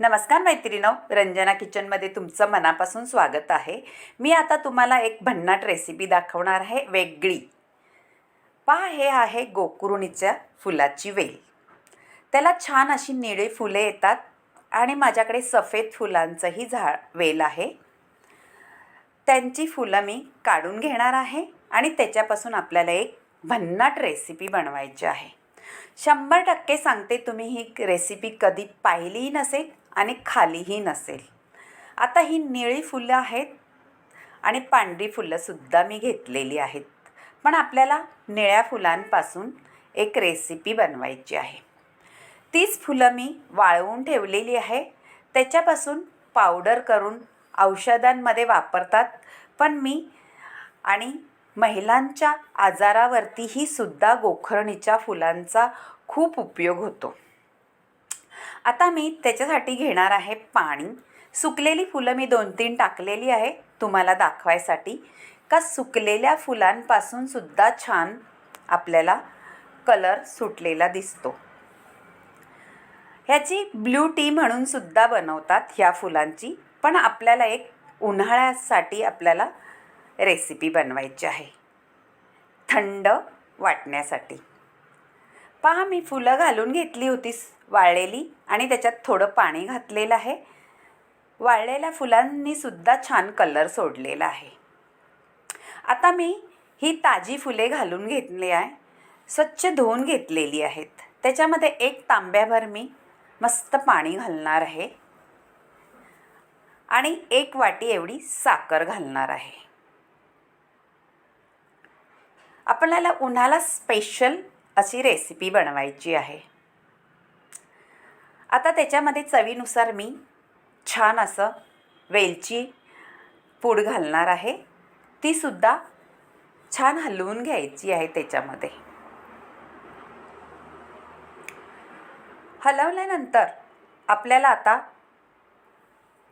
नमस्कार मैत्रिणो रंजना किचनमध्ये तुमचं मनापासून स्वागत आहे. मी आता तुम्हाला एक भन्नाट रेसिपी दाखवणार आहे वेगळी. पहा हे आहे गोकुरुणीच्या फुलाची वेल. त्याला छान अशी निळी फुले येतात आणि माझ्याकडे सफेद फुलांचंही झाड वेल आहे. त्यांची फुलं मी काढून घेणार आहे आणि त्याच्यापासून आपल्याला एक भन्नाट रेसिपी बनवायची आहे. शंभर टक्के सांगते तुम्ही ही रेसिपी कधी पाहिलीही नसेल आणि खालीही नसेल. आता ही निळी फुलं आहेत आणि पांढरी फुलंसुद्धा मी घेतलेली आहेत. पण आपल्याला निळ्या फुलांपासून एक रेसिपी बनवायची आहे. तीच फुलं मी वाळवून ठेवलेली आहे. त्याच्यापासून पावडर करून औषधांमध्ये वापरतात. पण मी आणि महिलांच्या आजारावरतीही सुद्धा गोखरणीच्या फुलांचा खूप उपयोग होतो. आता मी त्याच्यासाठी घेणार आहे पाणी. सुकलेली फुलं मी दोन तीन टाकलेली आहे तुम्हाला दाखवायसाठी. का सुकलेल्या फुलांपासून सुद्धा छान आपल्याला कलर सुटलेला दिसतो. ह्याची ब्ल्यू टी म्हणून सुद्धा बनवतात ह्या फुलांची पण आपल्याला एक उन्हाळ्यासाठी आपल्याला रेसिपी बनवायची आहे. थंड वाटण्यासाठी. पहा मी फुलं घालून घेतली होती वाळलेली आणि त्याच्यात थोडं पाणी घातलेलं आहे. वाळलेल्या फुलांनी सुद्धा छान कलर सोडलेला आहे. आता मी ही ताजी फुले घालून घेतली आहे. स्वच्छ धुवून घेतलेली आहेत. त्याच्यामध्ये एक तांब्याभर मी मस्त पाणी घालणार आहे. आणि एक वाटी एवढी साखर घालणार आहे. आपल्याला उन्हाला स्पेशल अशी रेसिपी बनवायची आहे. आता त्याच्यामध्ये चवीनुसार मी छान असं वेलची पूड घालणार आहे. तीसुद्धा छान हलवून घ्यायची आहे त्याच्यामध्ये. हलवल्यानंतर आपल्याला आता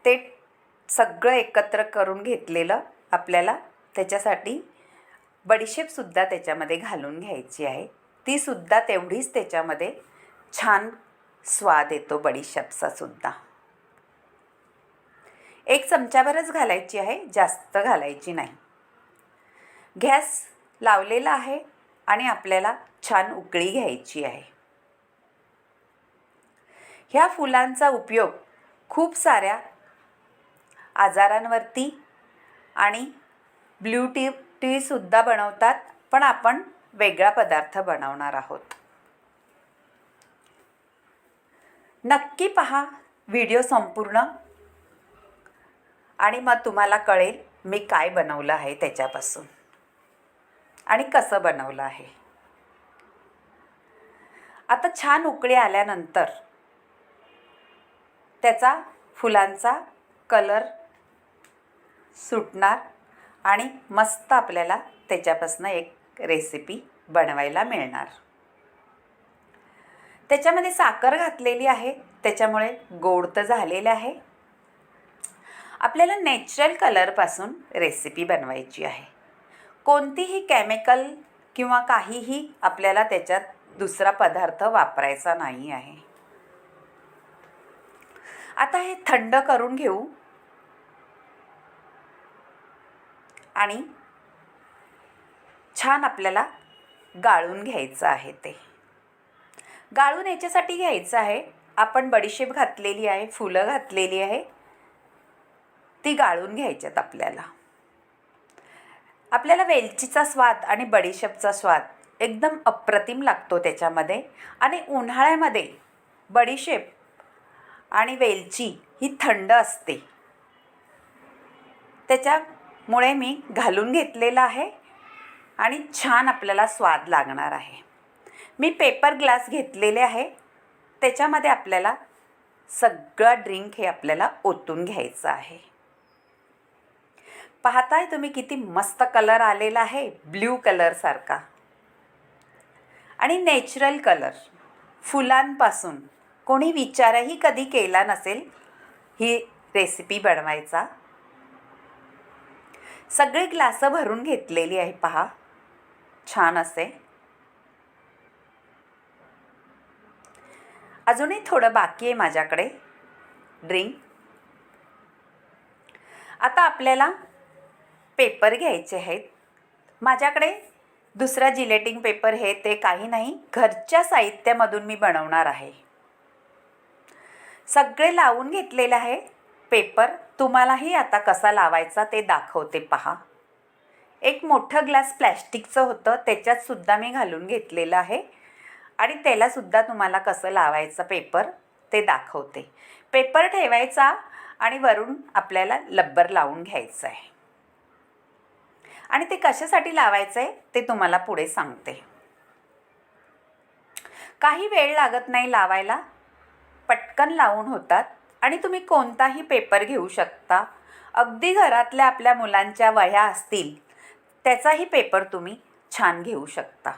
ते सगळं एकत्र करून घेतलेलं आपल्याला त्याच्यासाठी बडीशेपसुद्धा त्याच्यामध्ये घालून घ्यायची आहे. तीसुद्धा तेवढीच त्याच्यामध्ये छान स्वाद येतो बडीशेपचासुद्धा एक चमच्याभरच घालायची आहे जास्त घालायची नाही. गॅस लावलेला आहे आणि आपल्याला छान उकळी घ्यायची आहे. ह्या फुलांचा उपयोग खूप साऱ्या आजारांवरती आणि ब्ल्यू टी टीसुद्धा बनवतात पण आपण वेगळा पदार्थ बनवणार आहोत. नक्की पहा. व्हिडिओ संपूर्ण. आणि मग तुम्हाला कळेल मी काय बनवलं आहे त्याच्यापासून. आणि कसं बनवलं आहे. आता छान उकळी आल्यानंतर त्याचा फुलांचा कलर सुटणार आणि मस्त आपल्याला त्याच्यापासून एक रेसिपी बनवायला मिळणार. त्याच्यामध्ये साखर घातलेली आहे. त्याच्यामुळे गोड तर झालेलं आहे. आपल्याला नॅचरल कलरपासून रेसिपी बनवायची आहे. कोणतीही केमिकल किंवा काहीही आपल्याला त्याच्यात दुसरा पदार्थ वापरायचा नाही आहे. आता हे थंड करून घेऊ. आणि छान आपल्याला गाळून घ्यायचं आहे ते. गाळून याच्यासाठी घ्यायचं आहे. आपण बडीशेप घातलेली आहे फुलं घातलेली आहे. ती गाळून घ्यायच्यात आपल्याला. आपल्याला वेलचीचा स्वाद आणि बडीशेपचा स्वाद एकदम अप्रतिम लागतो त्याच्यामध्ये. आणि उन्हाळ्यामध्ये बडीशेप आणि वेलची ही थंड असते. त्याच्यामुळे मी घालून घेतलेलं आहे आणि छान आपल्याला स्वाद लागणार आहे. मी पेपर ग्लास घेतलेले आहे. त्याच्यामध्ये आपल्याला सगळा ड्रिंक हे आपल्याला ओतून घ्यायचं आहे. पाहताय तुम्ही किती मस्त कलर आलेला आहे ब्ल्यू कलरसारखा आणि नॅचरल कलर फुलांपासून. कोणी विचारही कधी केला नसेल ही रेसिपी बनवायचा. सगळे ग्लासं भरून घेतलेली आहे पहा. छान असे. अजूनही थोडं बाकी आहे माझ्याकडे. ड्रिंक आता आपल्याला पेपर घ्यायचे आहेत. माझ्याकडे दुसरा जिलेटिंग पेपर हे ते काही नाही घरच्या साहित्यामधून मी बनवणार आहे. सगळे लावून घेतलेले आहे पेपर तुम्हालाही आता कसा लावायचा ते दाखवते पहा. एक मोठं ग्लास प्लॅस्टिकचं होतं त्याच्यात सुद्धा मी घालून घेतलेलं आहे. आणि त्यालासुद्धा तुम्हाला कसं लावायचं पेपर ते दाखवते. पेपर ठेवायचा आणि वरून आपल्याला लब्बर लावून घ्यायचं आहे. आणि ते कशासाठी लावायचं आहे ते तुम्हाला पुढे सांगते. काही वेळ लागत नाही लावायला. पटकन लावून होतात. आणि तुम्ही कोणताही पेपर घेऊ शकता. अगदी घरातल्या आपल्या मुलांच्या वह्या असतील त्याचाही पेपर तुम्ही छान घेऊ शकता.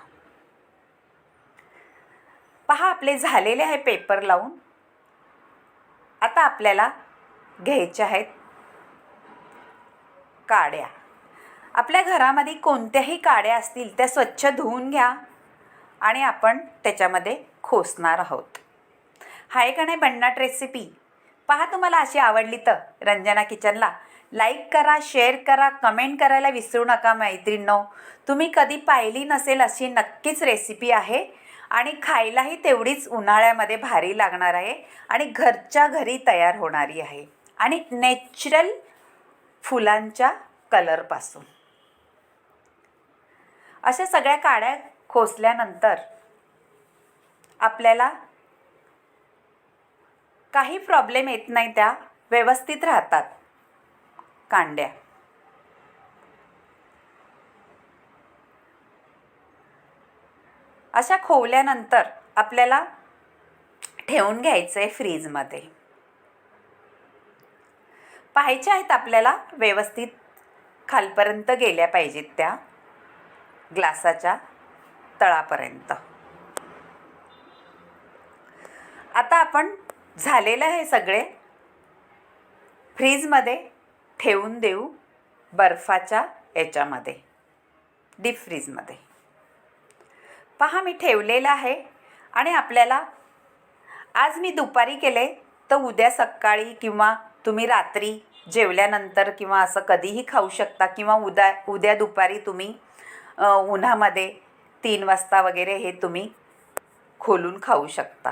पहा आपले झालेले आहे पेपर लावून. आता आपल्याला घ्यायच्या आहेत काड्या. आपल्या घरामध्ये कोणत्याही काड्या असतील त्या स्वच्छ धुवून घ्या आणि आपण त्याच्यामध्ये खोसणार आहोत. हाय का नाही भन्नाट रेसिपी पहा तुम्हाला अशी आवडली तर रंजना किचनला. लाईक करा शेअर करा कमेंट करायला विसरू नका मैत्रिणींनो. तुम्ही कधी पाहिली नसेल अशी नक्कीच रेसिपी आहे. आणि खायलाही तेवढीच उन्हाळ्यामध्ये भारी लागणार आहे आणि घरच्या घरी तयार होणारी आहे. आणि नॅचरल फुलांच्या कलरपासून. अशा सगळ्या काड्या खोसल्यानंतर आपल्याला काही प्रॉब्लेम येत नाही त्या व्यवस्थित राहतात कांड्या. अशा खोवल्यानंतर आपल्याला ठेवून घ्यायचं आहे फ्रीजमध्ये. पाहायच्या आहेत आपल्याला व्यवस्थित खालपर्यंत गेल्या पाहिजेत त्या ग्लासाच्या तळापर्यंत. आता आपण झालेलं आहे सगळे फ्रीजमध्ये ठेवून देऊ बर्फाच्या याच्यामध्ये डीप फ्रीजमध्ये. पहा मी ठेवलेलं आहे. आणि आपल्याला आज मी दुपारी केले तर उद्या सकाळी किंवा तुम्ही रात्री जेवल्यानंतर किंवा असं कधीही खाऊ शकता किंवा उद्या उद्या दुपारी तुम्ही उन्हामध्ये तीन वाजता वगैरे हे तुम्ही खोलून खाऊ शकता.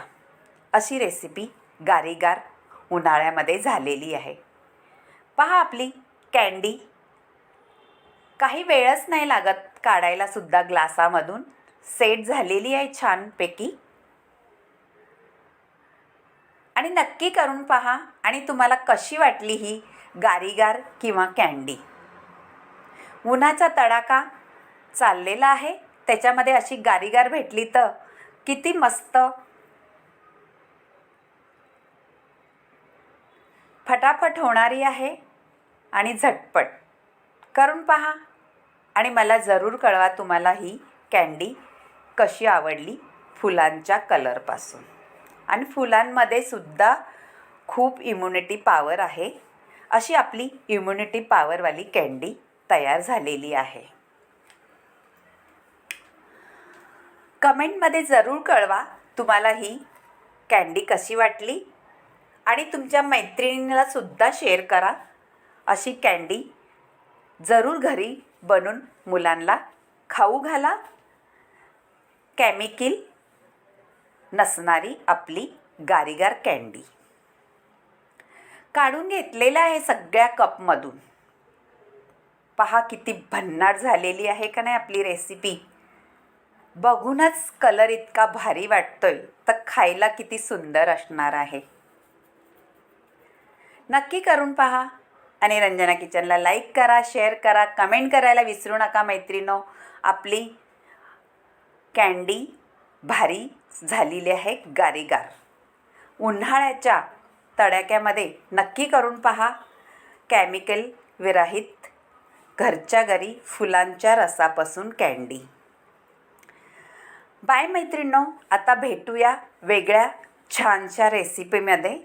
अशी रेसिपी गारीगार उन्हाळ्यामध्ये झालेली आहे. पहा आपली कँडी काही वेळच नाही लागत काढायला सुद्धा ग्लासामधून. सेट झालेली आहे छानपैकी. आणि नक्की करून पहा आणि तुम्हाला कशी वाटली ही गारीगार किंवा कँडी उन्हाचा तडाखा चाललेला आहे. त्याच्यामध्ये अशी गारीगार भेटली तर किती मस्त. फटाफट होणारी आहे आणि झटपट. करून पहा आणि मला जरूर कळवा तुम्हाला ही कँडी कशी आवडली? फुलांच्या कलरपासून आणि फुलांमध्ये सुद्धा खूप इम्युनिटी पॉवर आहे. अशी आपली इम्युनिटी पॉवरवाली कँडी तयार झालेली आहे. कमेंटमध्ये जरूर कळवा तुम्हाला ही कँडी कशी वाटली. आणि तुमच्या मैत्रिणीला सुद्धा शेअर करा. अशी कँडी जरूर घरी बनून मुलांना खाऊ घाला. कॅमिकल नसणारी आपली गारीगार कँडी काढून घेतलेलं आहे सगळ्या कपमधून. पहा किती भन्नाट झालेली आहे का नाही आपली रेसिपी बघूनच कलर इतका भारी वाटतोय तर खायला किती सुंदर असणार आहे. नक्की करून पहा आणि रंजना किचनला लाईक करा शेअर करा कमेंट करायला विसरू नका मैत्रिणो. आपली कँडी भारी झालेली आहे गारीगार. उन्हाळ्याच्या तडाक्यामध्ये नक्की करून पहा. कॅमिकल विरहित घरच्या घरी फुलांच्या रसापासून कँडी बाय मैत्रिणो आता भेटूया वेगळ्या छानशा रेसिपीमध्ये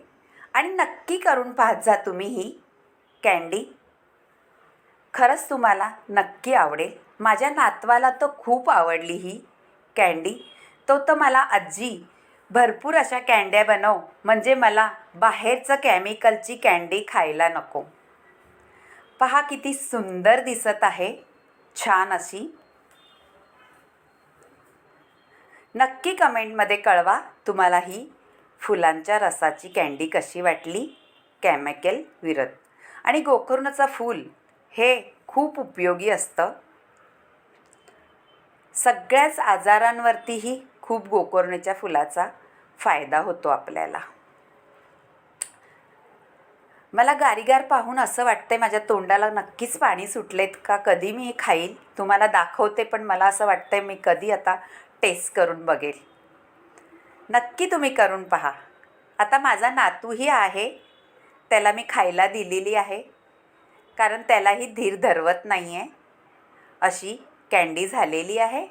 आणि नक्की करून पाहत जा तुम्ही ही कँडी खरंच तुम्हाला नक्की आवडेल. माझ्या नातवाला तर खूप आवडली ही. कँडी तो तर मला आजी भरपूर अशा कँड्या बनव. म्हणजे मला बाहेरचं केमिकलची कँडी खायला नको. पहा किती सुंदर दिसत आहे. छान अशी. नक्की कमेंटमध्ये कळवा तुम्हाला ही फुलांच्या रसाची कँडी कशी वाटली. कॅमिकल विरत. आणि गोकर्णचं फूल हे खूप उपयोगी असतं. सगळ्याच आजारांवरतीही खूप गोकर्णाच्या फुलाचा फायदा होतो आपल्याला. मला गारीगार पाहून असं वाटतंय माझ्या तोंडाला नक्कीच पाणी सुटलेत का? कधी मी खाईल? तुम्हाला दाखवते पण मला असं वाटतंय मी कधी आता टेस्ट करून बघेल. नक्की तुम्ही करून पहा. आता माझा नातूही आहे. त्याला मी खायला दिलेली आहे. कारण त्यालाही धीर धरवत नाही आहे अशी कँडी झालेली आहे.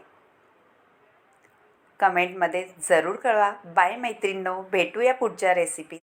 कमेंटमध्ये जरूर कळवा. बाय मैत्रिणींनो भेटूया पुढच्या रेसिपी